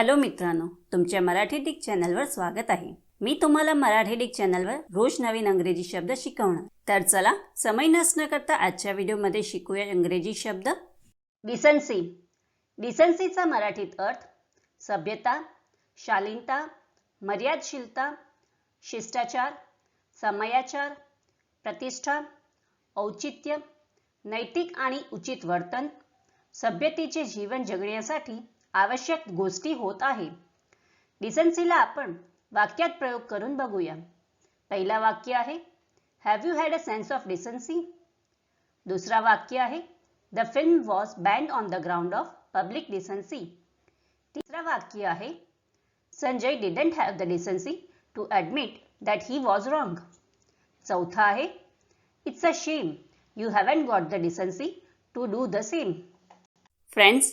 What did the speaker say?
Hello मित्रांनो तुमच्या Marathi Dick चॅनलवर स्वागत आहे. मी तुम्हाला मराठी डिक चॅनलवर रोज नवीन अंग्रेजी शब्द शिकवणार. तर चला समय नसणं करता आजच्या व्हिडिओमध्ये शिकूया इंग्रजी शब्द. डिसन्सी. डिसन्सीचा मराठीत अर्थ सभ्यता शालीनता मर्यादशीलता शिष्टाचार समयाचार प्रतिष्ठा औचित्य नैतिक आणि उचित वर्तन सभ्यतेचे जीवन जगण्यासाठी आवश्यक गोष्टी होत आहे. डिसन्सीला आपण वाक्यात प्रयोग करून बघूया. पहिला वाक्य आहे have you had a sense of decency दुसरा वाक्य आहे the film was banned on the ground of public decency तिसरा वाक्य आहे Sanjay didn't have the decency to admit that he was wrong चौथा आहे it's a shame you haven't got the decency to do the same friends